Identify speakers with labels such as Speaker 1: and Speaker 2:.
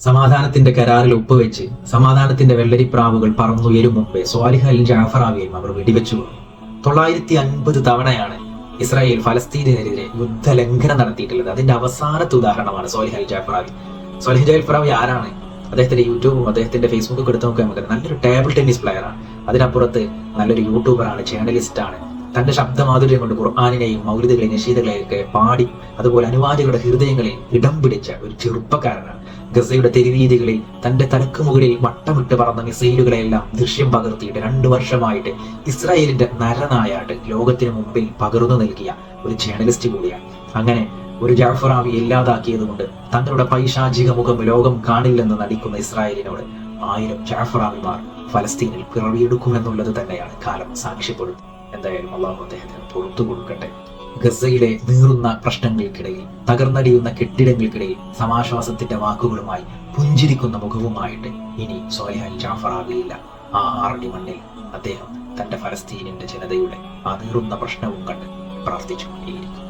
Speaker 1: സമാധാനത്തിന്റെ കരാറിൽ ഒപ്പുവെച്ച് സമാധാനത്തിന്റെ വെള്ളരിപ്രാവുകൾ പറന്നുയരും മുമ്പേ സ്വാലിഹ് അൽ ജാഫറാവിയും അവർ വെടിവെച്ചു. തൊള്ളായിരത്തി അൻപത് തവണയാണ് ഇസ്രായേൽ ഫലസ്തീനെതിരെ യുദ്ധലംഘനം നടത്തിയിട്ടുള്ളത്. അതിന്റെ അവസാനത്തെ ഉദാഹരണമാണ് സോലിഹ് അൽ ജാഫറാവി. സോലിഹ് ജാഫറാവി ആരാണ്? അദ്ദേഹത്തിന്റെ യൂട്യൂബും അദ്ദേഹത്തിന്റെ ഫേസ്ബുക്കും എടുത്ത് നോക്കാൻ നമുക്ക് നല്ലൊരു ടേബിൾ ടെന്നീസ് പ്ലെയറാണ്. അതിനപ്പുറത്ത് നല്ലൊരു യൂട്യൂബറാണ് ജേർണലിസ്റ്റാണ് തന്റെ ശബ്ദമാധുര്യം കൊണ്ട് ഖുർആാനിനെയും മൗലിതകളെയും നിഷീദകളെയും ഒക്കെ പാടി അതുപോലെ അനുവാദികളുടെ ഹൃദയങ്ങളിൽ ഇടം പിടിച്ച ഒരു ചെറുപ്പക്കാരനാണ്. ഗസയുടെ തെരുവീതികളിൽ തന്റെ തലക്ക് മുകളിൽ വട്ടമിട്ട് പറന്ന മിസൈലുകളെല്ലാം ദൃശ്യം പകർത്തിയിട്ട് രണ്ടു വർഷമായിട്ട് ഇസ്രായേലിന്റെ നരനായാട്ട് ലോകത്തിന് മുമ്പിൽ പകർന്നു നൽകിയ ഒരു ജേർണലിസ്റ്റ് കൂടിയാണ്. അങ്ങനെ ഒരു ജാഫറാവി ഇല്ലാതാക്കിയതുകൊണ്ട് തങ്ങളുടെ പൈശാചിക മുഖം ലോകം കാണില്ലെന്ന് നടിക്കുന്ന ഇസ്രായേലിനോട് ആയിരം ജാഫറാവിമാർ ഫലസ്തീനിൽ പിറവിയെടുക്കുമെന്നുള്ളത് തന്നെയാണ് കാലം സാക്ഷ്യപ്പെടുന്നത്. എന്തായാലും അള്ളാഹു അദ്ദേഹത്തിന് പുറത്തു കൊടുക്കട്ടെ. ഗസയിലെ നീറുന്ന പ്രശ്നങ്ങൾക്കിടയിൽ തകർന്നടിയുന്ന കെട്ടിടങ്ങൾക്കിടയിൽ സമാശ്വാസത്തിന്റെ വാക്കുകളുമായി പുഞ്ചിരിക്കുന്ന മുഖവുമായിട്ട് ഇനി സോലിഹൽ ജാഫറാകില്ല ആ ആറടി മണ്ണിൽ അദ്ദേഹം തന്റെ ഫലസ്തീനിന്റെ ജനതയുടെ ആ നീറുന്ന പ്രശ്നവും കണ്ട് പ്രാർത്ഥിച്ചുകൊണ്ടേയിരിക്കും